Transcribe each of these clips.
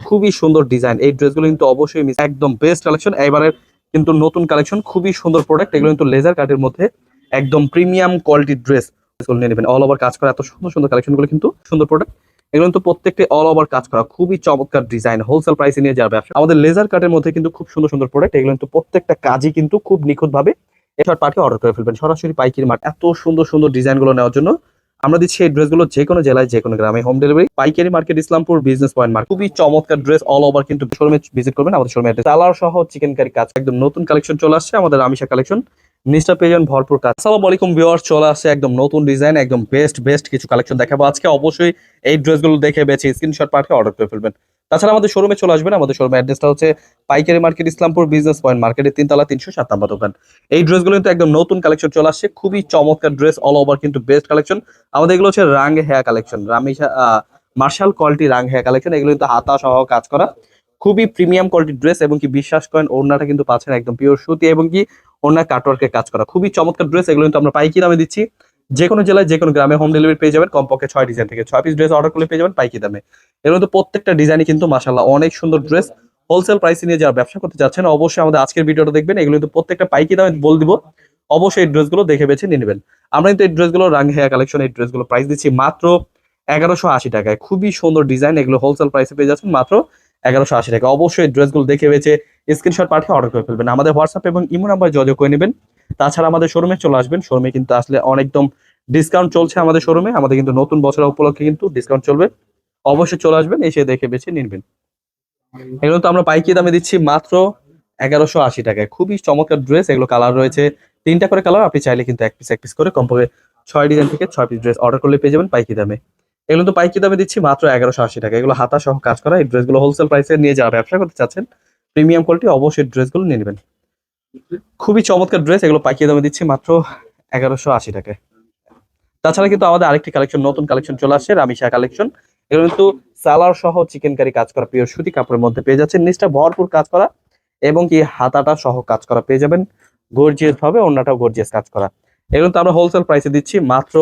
খুবই সুন্দর ডিজাইন এই ড্রেসগুলো কিন্তু অবশ্যই miss- একদম বেস্ট কালেকশন এবারের কিন্তু নতুন কালেকশন খুবই সুন্দর প্রোডাক্ট এগুলো কিন্তু লেজার কাটের মধ্যে একদম প্রিমিয়াম কোয়ালিটির ড্রেস নিয়ে নেবেন। অল ওভার কাজ করা এত সুন্দর সুন্দর কালেকশনগুলো কিন্তু সুন্দর প্রোডাক্ট এগুলো কিন্তু প্রত্যেকটি অল ওভার কাজ করা। খুবই চমৎকার ডিজাইন হোলসেল প্রাইসে নিয়ে যাওয়ার ব্যবসা আমাদের লেজার কাটের মধ্যে কিন্তু খুব সুন্দর সুন্দর প্রোডাক্ট এগুলো কিন্তু প্রত্যেকটা কাজই কিন্তু খুব নিখুঁত ভাবে এছাড়া পাঠিয়ে অর্ডার করে ফেলবেন। সরাসরি পাইকারি মাঠ এত সুন্দর সুন্দর ডিজাইনগুলো নেওয়ার জন্য আমরা দিচ্ছি এই ড্রেসগুলো যে কোনো জেলায় যে কোনো গ্রামে। হোম ডেলিভারি পাইকারি market, Islampur business point market খুবই চমৎকার ড্রেস অল ওভার কিন্তু শোরুমে ভিজিট করবেন, আমাদের শোরুমে সালার সহ চিকেন কারি কাজ, একদম নতুন কালেকশন চলে আসছে, আমাদের আমিষা কালেকশন নিষ্ঠা যাবেন ভরপুর কাজ। সালাম আলাইকুম ভিউয়ার্স চলে আসছে একদম নতুন ডিজাইন একদম বেস্ট বেস্ট কিছু কালেকশন দেখাবো। আজকে অবশ্যই এই ড্রেসগুলো দেখে বেছে স্ক্রিনশট পাঠিয়ে অর্ডার করে ফেলবেন। তাছাড়া আমাদের শোরুমে চলে আসবেন। আমাদের শোরুমের অ্যাড্রেসটা হচ্ছে পাইকারি মার্কেট ইসলামপুর বিজনেস পয়েন্ট মার্কেটের তিনতলা তিনশো সাত নাম্বার দোকান। এই ড্রেসগুলো কিন্তু একদম নতুন কালেকশন চলে আসছে। খুবই চমৎকার ড্রেস অল ওভার কিন্তু বেস্ট কালেকশন আমাদের এগুলো হচ্ছে রাং hair collection Ramisha martial quality রাং হেয়ার কালেকশন এগুলো কিন্তু হাতা সহ কাজ করা। খুবই প্রিমিয়াম কোয়ালিটির ড্রেস এবং কি বিশ্বাস করেন, ওড়নাটা কিন্তু পাচ্ছেন একদম পিওর সুতি এবং কি ওড়না কাটওয়ার্কের কাজ করা। খুবই চমৎকার ড্রেস এগুলো কিন্তু আমরা পাইকি দামে দিচ্ছি। যে কোনো জেলায় যে কোনো গ্রামে হোম ডেলিভারি পেয়ে যাবেন কমপক্ষে ছয় ডিজাইন থেকে ছয় পিস ড্রেস অর্ডার করলে পেয়ে যাবেন পাইকি দামে। এর মধ্যে প্রত্যেকটা ডিজাইনই কিন্তু মাসাল্লাহ অনেক সুন্দর ড্রেস হোলসেল প্রাইসে নিয়ে যারা ব্যবসা করতে চাচ্ছেন, অবশ্যই আমাদের আজকের ভিডিওটা দেখবেন। এগুলো কিন্তু প্রত্যেকটা পাইকি দামে বল দিব। অবশ্যই এই ড্রেসগুলো দেখে বেছে নিয়ে নেবেন। আমরা কিন্তু এই ড্রেসগুলো রাং হেয়া কালেকশন এই ড্রেসগুলো প্রাইস দিচ্ছি মাত্র এগারোশো আশি টাকায়। খুবই সুন্দর ডিজাইন এগুলো হোলসেল প্রাইসে পেয়ে যাচ্ছেন মাত্র এগারোশো আশি টাকা অবশ্যই ড্রেসগুলো দেখে বেছে স্ক্রিনশট পাঠিয়ে অর্ডার করে ফেলবেন। আমাদের হোয়াটসঅ্যাপ এবং ইমো নাম্বার যোগাযোগ করে নেবেন। তাছাড়া আমাদের শোরুমে চলে আসবেন। শোরুমে কিন্তু আসলে অনেকদম ডিসকাউন্ট চলছে আমাদের শোরুমে আমাদের কিন্তু নতুন বছর উপলক্ষে কিন্তু ডিসকাউন্ট চলবে। অবশ্যই চলে আসবেন, এসে দেখে বেছে নিনবেন। এগুলো তো আমরা পাইকি দামে দিচ্ছি মাত্র এগারোশো আশি টাকায়। খুবই চমৎকার ড্রেস এগুলো কালার রয়েছে। তিনটা করে কালার আপনি চাইলে কিন্তু এক পিস এক পিস করে কমপক্ষে ছয় ডিজাইন থেকে ছয় পিস ড্রেস অর্ডার করলে পেয়ে যাবেন পাইকি দামে। এগুলো তো পাইকি দামে দিচ্ছি মাত্র এগারোশো আশি টাকা এগুলো হাতা সহ কাজ করা, এই ড্রেসগুলো হোলসেল প্রাইসে নিয়ে যারা ব্যবসা করতে চাচ্ছেন প্রিমিয়াম কোয়ালিটি অবশ্যই ড্রেসগুলো নিয়ে নেবেন। খুবই চমৎকার ড্রেস এগুলো পাইকি দামে দিচ্ছি মাত্র এগারোশো আশি টাকায়। তাছাড়া কিন্তু আমাদের আরেকটি কালেকশন নতুন কালেকশন চলে আসছে, রামিশা কালেকশন এগুলো কিন্তু সালার সহ চিকেন কারি কাজ করা পিওর সুতি কাপড়ের মধ্যে পেয়ে যাচ্ছেন। নিচটা ভরপুর কাজ করা এবং কি হাতাটা সহ কাজ করা পেয়ে যাবেন। গর্জিয়াস ভাবে অন্যটাও গর্জিয়াস কাজ করা। এগুলো তো আমরা হোলসেল প্রাইসে দিচ্ছি মাত্র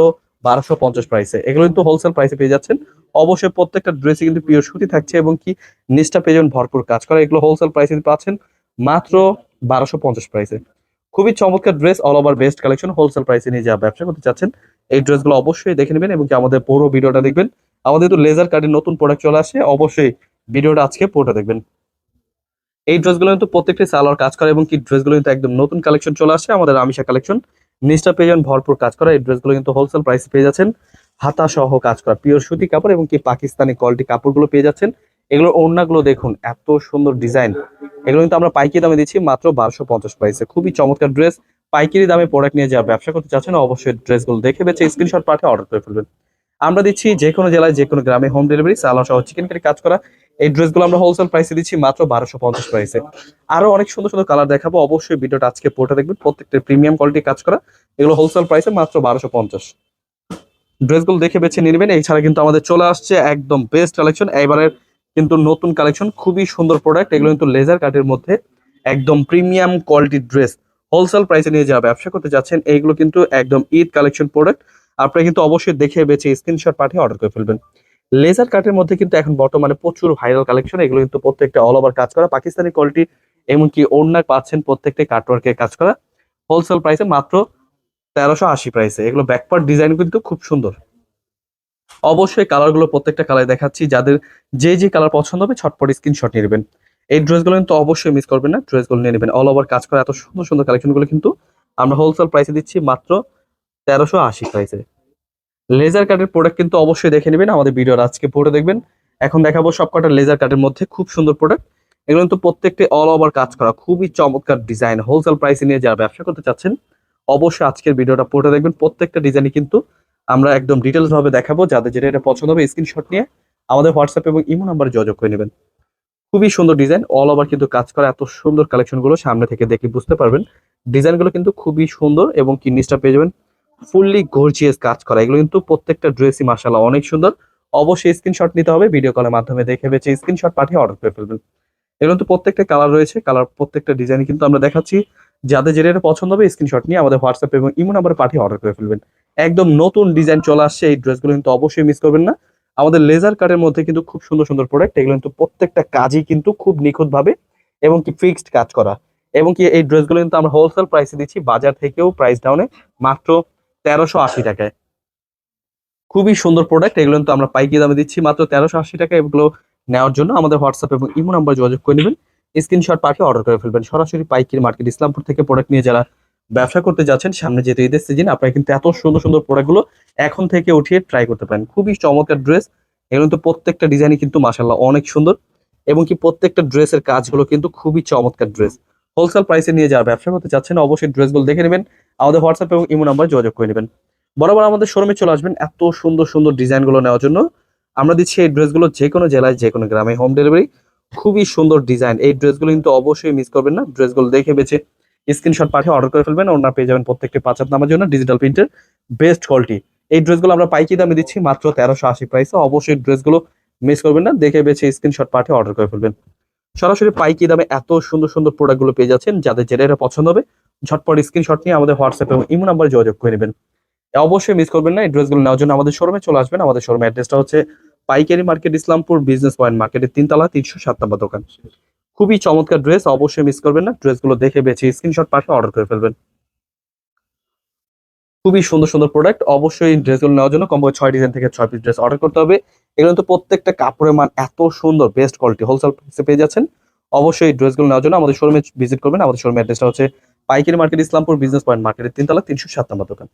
বারোশো পঞ্চাশ প্রাইসে এগুলো কিন্তু হোলসেল প্রাইসে পেয়ে যাচ্ছেন। অবশ্যই প্রত্যেকটা ড্রেসে কিন্তু পিওর সুতি থাকছে এবং কি নিচটা পেয়ে যাবেন ভরপুর কাজ করা। এগুলো হোলসেল প্রাইসে পাচ্ছেন মাত্র বারোশো পঞ্চাশ প্রাইসে খুবই চমৎকার dress all over best collection wholesale প্রাইসে নিয়ে যা ব্যবসা করতে চাচ্ছেন, এই ড্রেসগুলো অবশ্যই দেখে নেবেন এবং আমাদের পুরো ভিডিওটা দেখবেন। আমাদের তো লেজার কার্ডের নতুন প্রোডাক্ট চলে আসে, অবশ্যই ভিডিওটা আজকে পুরোটা দেখবেন। এই ড্রেসগুলো কিন্তু প্রত্যেকটি সালোয়ার কাজ করে এবং কি ড্রেসগুলো কিন্তু একদম নতুন কালেকশন চলে আসে, আমাদের আমিষা কালেকশন নিষ্ঠা পেয়ে ভরপুর কাজ করা, এই ড্রেসগুলো কিন্তু হোলসেল প্রাইসে পেয়ে যাচ্ছেন। হাতা সহ কাজ করা পিওর সুতি কাপড় এবং কি পাকিস্তানি কোয়ালিটি কাপড়গুলো পেয়ে যাচ্ছেন। এগুলোর ওড়নাগুলো দেখুন, এত সুন্দর ডিজাইন। এগুলো কিন্তু আমরা পাইকারি দামে দিচ্ছি মাত্র বারোশো পঞ্চাশ প্রাইসে খুবই চমৎকার ড্রেস পাইকারি দামে প্রোডাক্ট নিয়ে যারা ব্যবসা করতে চাচ্ছেন, অবশ্যই ড্রেসগুলো দেখে বেছে স্ক্রিনশট পাঠিয়ে অর্ডার করে ফেলবেন। আমরা দিচ্ছি যে কোনো জেলায়, যে কোনো গ্রামে হোম ডেলিভারি সালার সহ চিকেন কারি কাজ করা। এই ড্রেসগুলো আমরা হোলসেল প্রাইসে দিচ্ছি মাত্র বারোশো পঞ্চাশ প্রাইসে আরও অনেক সুন্দর সুন্দর কালার দেখাবো। অবশ্যই ভিডিওটা আজকে পোর্টে দেখবেন। প্রত্যেকটা প্রিমিয়াম কোয়ালিটি কাজ করা। এগুলো হোলসেল প্রাইসে মাত্র বারোশো পঞ্চাশ। ড্রেসগুলো দেখে বেছে নেবেন। এছাড়া কিন্তু আমাদের চলে আসছে একদম বেস্ট কালেকশন এবারের কিন্তু নতুন কালেকশন খুবই সুন্দর প্রোডাক্ট এগুলো কিন্তু লেজার কাটের মধ্যে একদম প্রিমিয়াম কোয়ালিটি ড্রেস হোলসেল প্রাইসে নিয়ে যারা ব্যবসা করতে যাচ্ছেন এইগুলো কিন্তু একদম ঈদ কালেকশন প্রোডাক্ট আপনারা কিন্তু অবশ্যই দেখে বেছে স্ক্রিনশট পাঠিয়ে অর্ডার করে ফেলবেন। লেজার কাটের মধ্যে কিন্তু এখন বর্তমানে প্রচুর ভাইরাল কালেকশন এগুলো কিন্তু প্রত্যেকটা অল ওভার কাজ করা। পাকিস্তানি কোয়ালিটি এমনকি ওড়না পাচ্ছেন প্রত্যেকটা কাটওয়ার্কে কাজ করা। হোলসেল প্রাইসে মাত্র তেরোশো আশি প্রাইসে এগুলো ব্যাকপার্ট ডিজাইন কিন্তু খুব সুন্দর। অবশ্যই কালারগুলো প্রত্যেকটা কালার দেখাচ্ছি। যাদের যে যে কালার পছন্দ হবে, ছটপট স্ক্রিনশট নিয়ে নেবেন। এই ড্রেসগুলো কিন্তু অবশ্যই মিস করবেন না। ড্রেসগুলো নিয়ে নেবেন। অল ওভার কাজ করা এত সুন্দর সুন্দর কালেকশনগুলো কিন্তু আমরা হোলসেল প্রাইসে দিচ্ছি মাত্র তেরোশো আশি প্রাইসে লেজার কাটের প্রোডাক্ট কিন্তু অবশ্যই দেখে নেবেন। আমাদের ভিডিওর আজকে পড়ে দেখবেন। এখন দেখাবো সবকটা লেজার কাটের মধ্যে খুব সুন্দর প্রোডাক্ট এগুলো কিন্তু প্রত্যেকটি অল ওভার কাজ করা। খুবই চমৎকার ডিজাইন হোলসেল প্রাইসে নিয়ে যারা ব্যবসা করতে চাচ্ছেন, অবশ্যই আজকের ভিডিওটা পড়ে দেখবেন। প্রত্যেকটা ডিজাইনই কিন্তু আমরা একদম ডিটেলস ভাবে দেখাবো, যাদের যেটা এটা পছন্দ হবে স্ক্রিনশট নিয়ে আমাদের হোয়াটসঅ্যাপ এবং ইমো নাম্বারে যোগাযোগ করে নেবেন। খুবই সুন্দর ডিজাইন অল ওভার কিন্তু কাজ করা এত সুন্দর কালেকশনগুলো সামনে থেকে দেখে বুঝতে পারবেন। ডিজাইনগুলো কিন্তু খুবই সুন্দর এবং কিডনিসটা পেয়ে যাবেন। ফুললি গর্জিয়াস কাজ করা, এগুলো কিন্তু প্রত্যেকটা ড্রেসই মাসাল্লাহ অনেক সুন্দর। অবশ্যই স্ক্রিনশট নিতে হবে ভিডিও কলের মাধ্যমে দেখে বেছে স্ক্রিনশট পাঠিয়ে অর্ডার করে ফেলবেন। এগুলো কিন্তু প্রত্যেকটা কালার রয়েছে কালার প্রত্যেকটা ডিজাইন কিন্তু আমরা দেখাচ্ছি। যাদের যেটা পছন্দ হবে স্ক্রিনশট নিয়ে আমাদের হোয়াটসঅ্যাপ এবং ইমো নাম্বারে পাঠিয়ে অর্ডার করে ফেলবেন। একদম নতুন ডিজাইন চলে আসছে, এই ড্রেসগুলো কিন্তু অবশ্যই মিস করবেন না। আমাদের লেজার কাটের মধ্যে কিন্তু খুব সুন্দর সুন্দর প্রোডাক্ট এগুলো কিন্তু প্রত্যেকটা কাজই কিন্তু খুব নিখুঁত ভাবে এবং কি ফিক্সড কাজ করা। এবং কি এই ড্রেসগুলো কিন্তু আমরা হোলসেল প্রাইসে দিচ্ছি, বাজার থেকেও প্রাইস ডাউনে মাত্র তেরোশো আশি টাকায়। খুবই সুন্দর প্রোডাক্ট এগুলো কিন্তু আমরা পাইকি দামে দিচ্ছি মাত্র তেরোশো আশি টাকা এগুলো নেওয়ার জন্য আমাদের হোয়াটসঅ্যাপ এবং ইমো নাম্বার যোগাযোগ করে নেবেন। স্ক্রিনশট পাঠিয়ে অর্ডার করে ফেলবেন। সরাসরি পাইকির মার্কেট ইসলামপুর থেকে প্রোডাক্ট নিয়ে যারা ব্যবসা করতে যাচ্ছেন, সামনে যেতে ঈদের সিজন আপনারা কিন্তু এত সুন্দর সুন্দর প্রোডাক্টগুলো এখন থেকে উঠিয়ে ট্রাই করতে পারেন। খুবই চমৎকার ড্রেস এগুলো কিন্তু প্রত্যেকটা ডিজাইনই কিন্তু মাসাল্লাহ অনেক সুন্দর এবং কি প্রত্যেকটা ড্রেসের কাজগুলো কিন্তু খুবই চমৎকার ড্রেস হোলসেল প্রাইসে নিয়ে যারা ব্যবসা করতে চাচ্ছেন অবশ্যই ড্রেসগুলো দেখে নেবেন। আমাদের হোয়াটসঅ্যাপ এবং ইমো নাম্বার যোগাযোগ করে নেবেন। বরাবর আমাদের শোরুমে চলে আসবেন এত সুন্দর সুন্দর ডিজাইনগুলো নেওয়ার জন্য। আমরা দিচ্ছি এই ড্রেসগুলো যে কোনো জেলায় যে কোনো গ্রামে হোম ডেলিভারি খুবই সুন্দর ডিজাইন। এই ড্রেসগুলো কিন্তু অবশ্যই মিস করবেন না। ড্রেসগুলো দেখে বেছে স্ক্রিনশট পাঠিয়ে অর্ডার করে ফেলবেন। ওনার পেয়ে যাবেন প্রত্যেকটি পাঁচ হাত নামার জন্য ডিজিটাল প্রিন্টের বেস্ট কোয়ালিটি এই ড্রেসগুলো আমরা পাইকি দামে দিচ্ছি মাত্র তেরোশো আশি প্রাইসে অবশ্যই ড্রেসগুলো মিস করবেন না। দেখে বেছে স্ক্রিনশট পাঠিয়ে অর্ডার করে ফেলবেন। সরাসরি পাইকি দামে এত সুন্দর সুন্দর প্রোডাক্টগুলো পেয়ে যাচ্ছেন। যাদের যেটা এটা পছন্দ হবে, ঝটপট স্ক্রিনশট নিয়ে আমাদের হোয়াটসঅ্যাপ এবং ইমো নাম্বার যোগাযোগ করে নেবেন। অবশ্যই মিস করবেন না। এই ড্রেসগুলো নেওয়ার জন্য আমাদের শোরুমে চলে আসবেন। আমাদের শোরুমের অ্যাড্রেসটা হচ্ছে পাইকারি মার্কেট ইসলামপুর বিজনেস পয়েন্ট মার্কেটের তিনতলা, তিনশো সাত নম্বর দোকান। খুবই চমৎকার ড্রেস অবশ্যই মিস করবেন না। ড্রেসগুলো দেখে বেছে স্ক্রিনশট পাঠিয়ে অর্ডার করে ফেলবেন। খুবই সুন্দর সুন্দর প্রোডাক্ট অবশ্যই ড্রেসগুলো নেওয়ার জন্য কমপক্ষে ছয় ডিজাইন থেকে ছয় পিস ড্রেস অর্ডার করতে হবে। এগুলো তো প্রত্যেকটা কাপড়ের মান এত সুন্দর বেস্ট কোয়ালিটি হোলসেল প্রাইসে পেয়ে যাচ্ছেন। অবশ্যই ড্রেসগুলো নেওয়ার জন্য আমাদের শোরুমে ভিজিট করবেন। আমাদের শোরুমের অ্যাড্রেসটা হচ্ছে পাইকারি মার্কেট ইসলামপুর বিজনেস পয়েন্ট মার্কেটের তিনতলা, তিনশো সাত নম্বর দোকান।